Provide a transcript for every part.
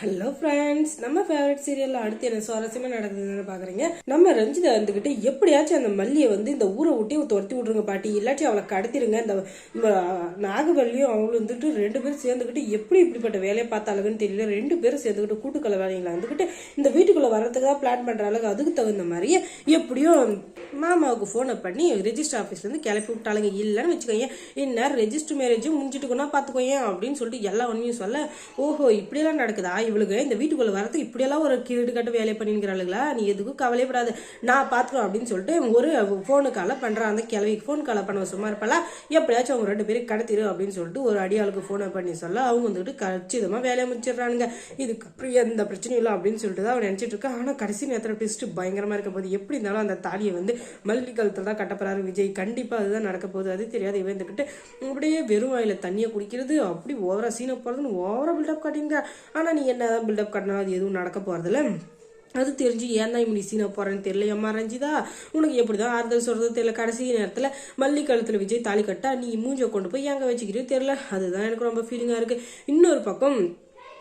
Hello friends நம்ம favourite சீரியல்ல அடுத்து என்ன சுவாரஸ்யமா நடக்குதுன்னு பாக்குறீங்க? நம்ம ரஞ்சிதா இருந்துக்கிட்டு எப்படியாச்சும் அந்த மல்லியை வந்து இந்த ஊரை விட்டு துரத்தி விட்ருங்க பாட்டி. இல்லாட்டி அவளை கடத்திடுங்க இந்த நாகவல்லியும் அவங்களும் வந்துட்டு ரெண்டு பேரும் சேர்ந்துக்கிட்டு எப்படி இப்படிப்பட்ட வேலையை பார்த்தாலுன்னு தெரியல. ரெண்டு பேரும் சேர்ந்துக்கிட்டு கூட்டுக்கலை வேலைங்களை வந்துக்கிட்டு இந்த வீட்டுக்குள்ள வர்றதுக்காக தான் பிளான் பண்ற அளவுக்கு அதுக்கு தகுந்த மாதிரியே எப்படியோ மாமாவுக்கு ஃபோனை பண்ணி ரெஜிஸ்டர் ஆஃபீஸ்லேருந்து கிளப்பி விட்டாளுங்க. இல்லைன்னு வச்சுக்கோங்க இந்நேரம் ரெஜிஸ்டர் மேரேஜும் முடிஞ்சிட்டுக்குன்னா பார்த்துக்கோங்க அப்படின்னு சொல்லிட்டு எல்லா ஒன்றையும் சொல்ல ஓஹோ இப்படியெல்லாம் நடக்குதா? இவளுக்கு இந்த வீட்டுக்குள்ள வரத்துக்கு இப்படியெல்லாம் ஒரு கீடு கட்டு வேலையை பண்ணிக்கிறாளுங்களா நீ எதுக்கும் கவலைப்படாது நான் பார்த்துக்கோ அப்படின்னு சொல்லிட்டு ஒரு ஃபோனு காலை பண்ணுறான் அந்த கிளவிக்கு ஃபோன் காலை பண்ண சும்மா இருப்பாளா? எப்படியாச்சும் அவங்க ரெண்டு பேரும் கடத்திரு அப்படின்னு சொல்லிட்டு ஒரு அடியாளுக்கு ஃபோனை பண்ணி சொல்ல அவங்க வந்துட்டு கச்சிதமாக வேலையை முடிச்சிடுறானுங்க. இதுக்கப்புறம் எந்த பிரச்சனையும் இல்லை அப்படின்னு சொல்லிட்டு தான் அவன் நினைச்சிட்டு ஆனால் கடைசி நேரத்தில் ட்விஸ்ட் பயங்கரமாக இருக்க போது எப்படி இருந்தாலும் அந்த தாலியை வந்து மல்லி கழுத்தில் தான் கட்டப்படுறாரு விஜய். கண்டிப்பாக அதுதான் நடக்க போகுது. அது தெரியாது. இவன் இருந்துக்கிட்டு அப்படியே வெறும் வாயில தண்ணியை குடிக்கிறது அப்படி ஓவரா சீனை போகிறதுன்னு ஓவரா பில்டப் காட்டிங்க ஆனால் நீ என்ன பில்டப் கட்டினாலும் அது எதுவும் நடக்க போகிறதில்ல அது தெரிஞ்சு ஏன் தான் இப்படி சீனா போகிறேன்னு தெரியல. ஏமா ரஞ்சிதா உனக்கு எப்படி தான் ஆறுதல் சொல்கிறது தெரியல. கடைசி நேரத்தில் மல்லி கழுத்துல விஜய் தாலி கட்டா நீ மூஞ்ச கொண்டு போய் எங்கே வச்சுக்கிட்டே தெரியல. அதுதான் எனக்கு ரொம்ப ஃபீலிங்காக இருக்குது இன்னொரு பக்கம்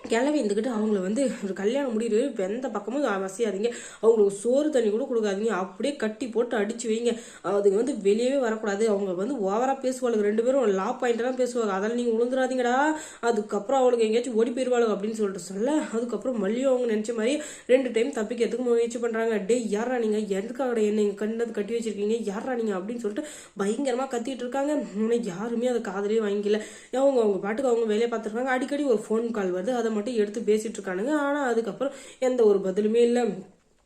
கிளவி இருந்துக்கிட்டு அவங்கள வந்து ஒரு கல்யாணம் முடிவு எந்த பக்கமும் வசியாதீங்க. அவங்களுக்கு சோறு தண்ணி கூட கொடுக்காதீங்க. அப்படியே கட்டி போட்டு அடிச்சு வைங்க. அதுங்க வந்து வெளியவே வரக்கூடாது. அவங்க வந்து ஓவரா பேசுவாளுங்க. ரெண்டு பேரும் லா பாயிண்ட் பேசுவாங்க. அதெல்லாம் நீங்க உளுந்துராதீங்கடா அதுக்கப்புறம் அவளுக்கு எங்கேயாச்சும் ஓடி போயிடுவாளுங்க அப்படின்னு சொல்லிட்டு சொல்ல. அதுக்கப்புறம் மல்லியும் அவங்க நினைச்ச மாதிரி ரெண்டு டைம் தப்பிக்கிறதுக்கு முயற்சி பண்றாங்க. டே யாரா நீங்க? எதுக்காக என்ன கண்டது கட்டி வச்சிருக்கீங்க? யாரா நீங்க? அப்படின்னு சொல்லிட்டு பயங்கரமா கத்திட்டு இருக்காங்க. யாருமே அதை காதலே வாங்கிக்கல. அவங்க அவங்க பாட்டுக்கு அவங்க வேலையை பார்த்துருக்காங்க அடிக்கடி ஒரு ஃபோன் கால் வருது. அதை மட்டும் எடுத்து பேசிட்டு இருக்கானுங்க. ஆனால் அதுக்கப்புறம் எந்த ஒரு பதிலுமே இல்லை.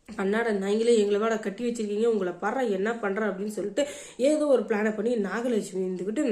பன்னாட நாய்களே எங்களை வாட கட்டி வச்சிருக்கீங்க. உங்களை படுற என்ன பண்ற அப்படின்னு சொல்லிட்டு ஏதோ ஒரு பிளானை பண்ணி நாகலட்சுமி இருந்துக்கிட்டு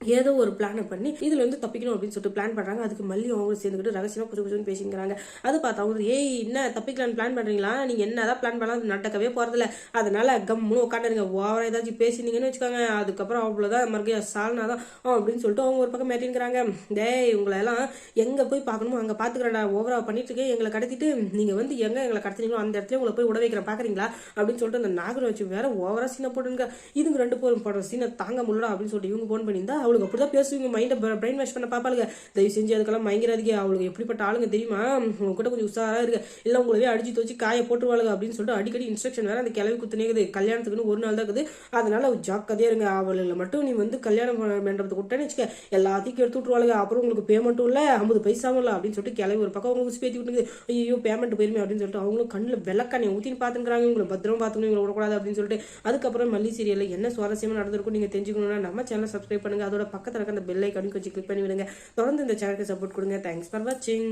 ஏதோ ஒரு பிளானை பண்ணி இதுல இருந்து தப்பிக்கணும் அப்படின்னு சொல்லிட்டு பிளான் பண்றாங்க. அதுக்கு மல்லி அவங்க சேர்ந்துக்கிட்டு ரகசியமா புது புதுன்னு பேசிக்கிறாங்க. அது பார்த்தா அவங்க ஏய் என்ன தப்பிக்கலான்னு பிளான் பண்றீங்களா? நீங்க என்னதான் பிளான் பண்ணலாம் அது நடக்கவே போறதில்ல. அதனால கம்முன்னு உட்காந்துருங்க ஓவரா ஏதாச்சும் பேசினீங்கன்னு வச்சுக்கோங்க. அதுக்கப்புறம் அவ்வளவுதான். மறுபடியும் சால்னா தான் அப்படின்னு சொல்லிட்டு அவங்க ஒரு பக்கம் மேட்டின்கிறாங்க டேய் உங்களை எல்லாம் எங்க போய் பார்க்கணுமோ அங்க பாத்துக்கிறேன்டா ஓவரா பண்ணிட்டு இருக்கேன் எங்களை கடத்திட்டு நீங்க வந்து எங்க எங்களை கடத்தினீங்களோ அந்த இடத்துல உங்களை போய் உட வைக்கிறேன். பாக்குறீங்களா அப்படின்னு சொல்லிட்டு அந்த நாகரை வச்சு வேற ஓவரா சீனை போட்டுங்க இதுங்க ரெண்டு பேரும் போடுற சீனை தாங்க முடியல அப்படின்னு சொல்லிட்டு இவங்க போன் பண்ணியிருந்தா அவளுக்கு அப்படிதான் பேசுவீங்க. மைண்டை பிரெயின் வாஷ் பண்ண பாப்பாளுங்க. தயவு செஞ்சு அதுக்கெல்லாம் மயங்கிறாதீங்க. அவளுக்கு எப்படிப்பட்ட ஆளுங்க தெரியுமா? உங்ககிட்ட கொஞ்சம் உஷாரா இருக்கு இல்லை உங்களவே அடிச்சு தோச்சு காய போட்டுருவாளுங்க அப்படின்னு சொல்லிட்டு அடிக்கடி இன்ஸ்ட்ரக்ஷன் வேற அந்த கிளவி குத்துனேக்குது கல்யாணத்துக்குன்னு ஒரு நாள் தான் இருக்குது. அதனால ஜாக்கிரதையா இருங்க. அவளுல மட்டும் நீ வந்து கல்யாணம் பண்றதுக்கு விட்டேன்னு வச்சுக்க. எல்லாத்தையும் எடுத்து விட்டுருவாளுங்க. அப்புறம் உங்களுக்கு பேமெண்ட்டும் இல்லை. ஐம்பது பைசாவும் இல்லை அப்படின்னு சொல்லிட்டு கிளவி ஒரு பக்கம் அவங்க பேத்தி விட்டுங்க ஐயோ பேமெண்ட் போயிருமே அப்படின்னு சொல்லிட்டு அவங்களும் கண்ணில் வெள்ளக்கானே ஊத்தின்னு பார்த்துக்கிறாங்க உங்களை பத்திரம் பார்த்துக்கணும் இவங்களை விடக்கூடாது அப்படின்னு சொல்லிட்டு. அதுக்கப்புறம் மல்லி சீரியல்ல என்ன சுவாரஸ்யமா நடந்திருக்கும் நீங்க தெரிஞ்சுக்கணும்னா நம்ம சேனல் சப்ஸ்கிரைப் பண்ணுங்க. அதோட பக்கத்தில் இருக்க அந்த பெல் ஐக்கானையும் கொஞ்சம் கிளிக் பண்ணி விடுங்க தொடர்ந்து இந்த சேனலுக்கு சப்போர்ட் கொடுங்க. தேங்க்ஸ் ஃபார் வாட்சிங்